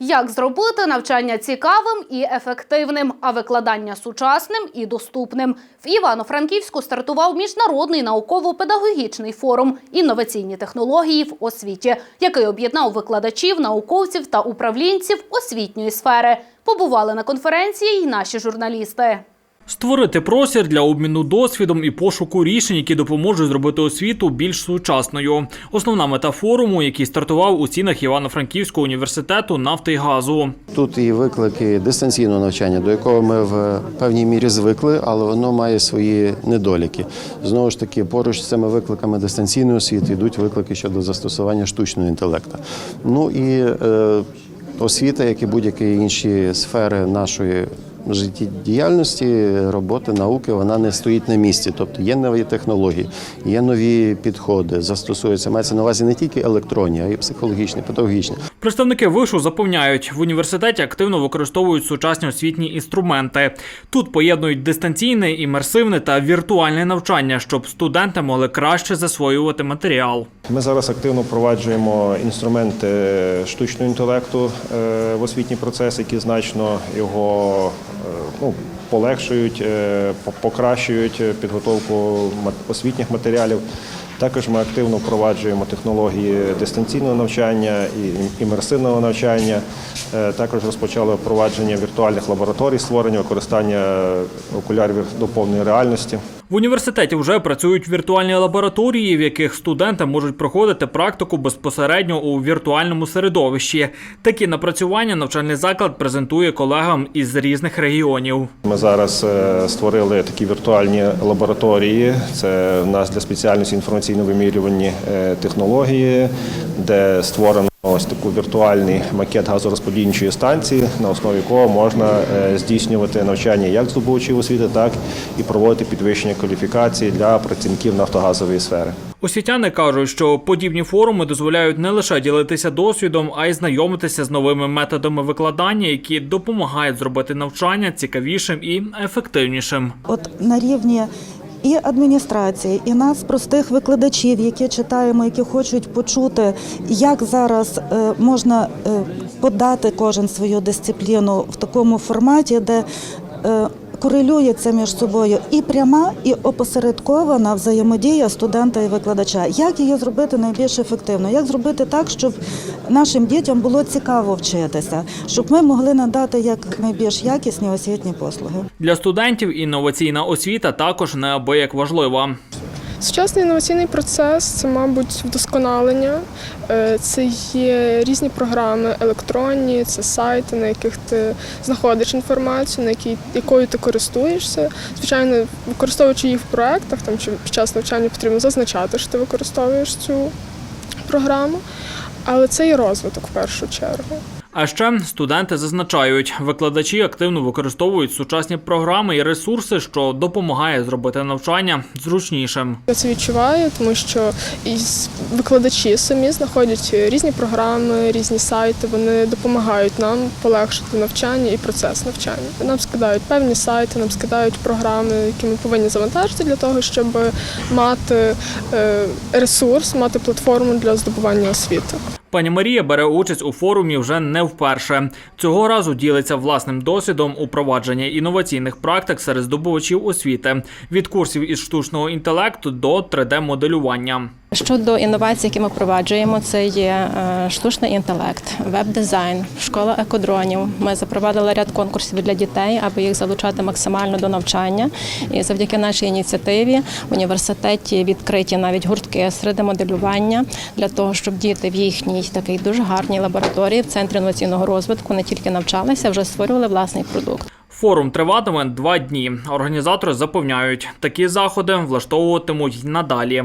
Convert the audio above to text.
Як зробити навчання цікавим і ефективним, а викладання сучасним і доступним? В Івано-Франківську стартував міжнародний науково-педагогічний форум інноваційні технології в освіті, який об'єднав викладачів, науковців та управлінців освітньої сфери. Побували на конференції й наші журналісти. Створити простір для обміну досвідом і пошуку рішень, які допоможуть зробити освіту більш сучасною. Основна мета форуму, який стартував у стінах Івано-Франківського університету нафти і газу. Тут і виклики дистанційного навчання, до якого ми в певній мірі звикли, але воно має свої недоліки. Знову ж таки, поруч з цими викликами дистанційної освіти йдуть виклики щодо застосування штучного інтелекту. Ну і е, освіта, як і будь-які інші сфери нашої життєдіяльності, роботи, науки, вона не стоїть на місці. Тобто є нові технології, є нові підходи, застосуються. Мається на увазі не тільки електронні, а й психологічні, педагогічні. Представники вишу запевняють, в університеті активно використовують сучасні освітні інструменти. Тут поєднують дистанційне, імерсивне та віртуальне навчання, щоб студенти могли краще засвоювати матеріал. Ми зараз активно впроваджуємо інструменти штучного інтелекту е, в освітній процес, які значно його ну, полегшують, е, покращують підготовку освітніх матеріалів. Також ми активно впроваджуємо технології дистанційного навчання і імерсивного навчання. Е, Також розпочали впровадження віртуальних лабораторій, створення використання окулярів до повної реальності. В університеті вже працюють віртуальні лабораторії, в яких студенти можуть проходити практику безпосередньо у віртуальному середовищі. Такі напрацювання навчальний заклад презентує колегам із різних регіонів. Ми зараз е, створили такі віртуальні лабораторії. Це в нас для спеціальності інформаційно-вимірювані е, технології, де створено ось таку віртуальний макет газорозподільчої станції, на основі якого можна е, здійснювати навчання як здобувачів освіти, так і проводити підвищення кваліфікації для працівників нафтогазової сфери. Освітяни кажуть, що подібні форуми дозволяють не лише ділитися досвідом, а й знайомитися з новими методами викладання, які допомагають зробити навчання цікавішим і ефективнішим. От на рівні і адміністрації, і нас, простих викладачів, які читаємо, які хочуть почути, як зараз е, можна е, подати кожен свою дисципліну в такому форматі, де е, корелюється між собою і пряма, і опосередкована взаємодія студента і викладача. Як її зробити найбільш ефективно? Як зробити так, щоб нашим дітям було цікаво вчитися, щоб ми могли надати як найбільш якісні освітні послуги? Для студентів інноваційна освіта також неабияк важлива. Сучасний інноваційний процес це, мабуть, вдосконалення. Е, Це є різні програми електронні, це сайти, на яких ти знаходиш інформацію, на якій, якою ти користуєшся. Звичайно, використовуючи їх в проєктах там, чи під час навчання потрібно зазначати, що ти використовуєш цю програму. Але це і розвиток в першу чергу. А ще студенти зазначають, викладачі активно використовують сучасні програми і ресурси, що допомагає зробити навчання зручнішим. Я це відчуваю, тому що і викладачі самі знаходять різні програми, різні сайти. Вони допомагають нам полегшити навчання і процес навчання. Нам скидають певні сайти, нам скидають програми, які ми повинні завантажити для того, щоб мати е, ресурс, мати платформу для здобування освіти. Пані Марія бере участь у форумі вже не вперше. Цього разу ділиться власним досвідом упровадження інноваційних практик серед здобувачів освіти від курсів із штучного інтелекту до 3D-моделювання. Щодо інновацій, які ми впроваджуємо, це є е, штучний інтелект, веб-дизайн, школа екодронів. Ми запровадили ряд конкурсів для дітей, аби їх залучати максимально до навчання. І завдяки нашій ініціативі в університеті відкриті навіть гуртки серед моделювання для того, щоб діти в їхній такій дуже гарній лабораторії в центрі інноваційного розвитку не тільки навчалися, а вже створювали власний продукт. Форум триватиме два дні. Організатори запевняють, такі заходи влаштовуватимуть надалі.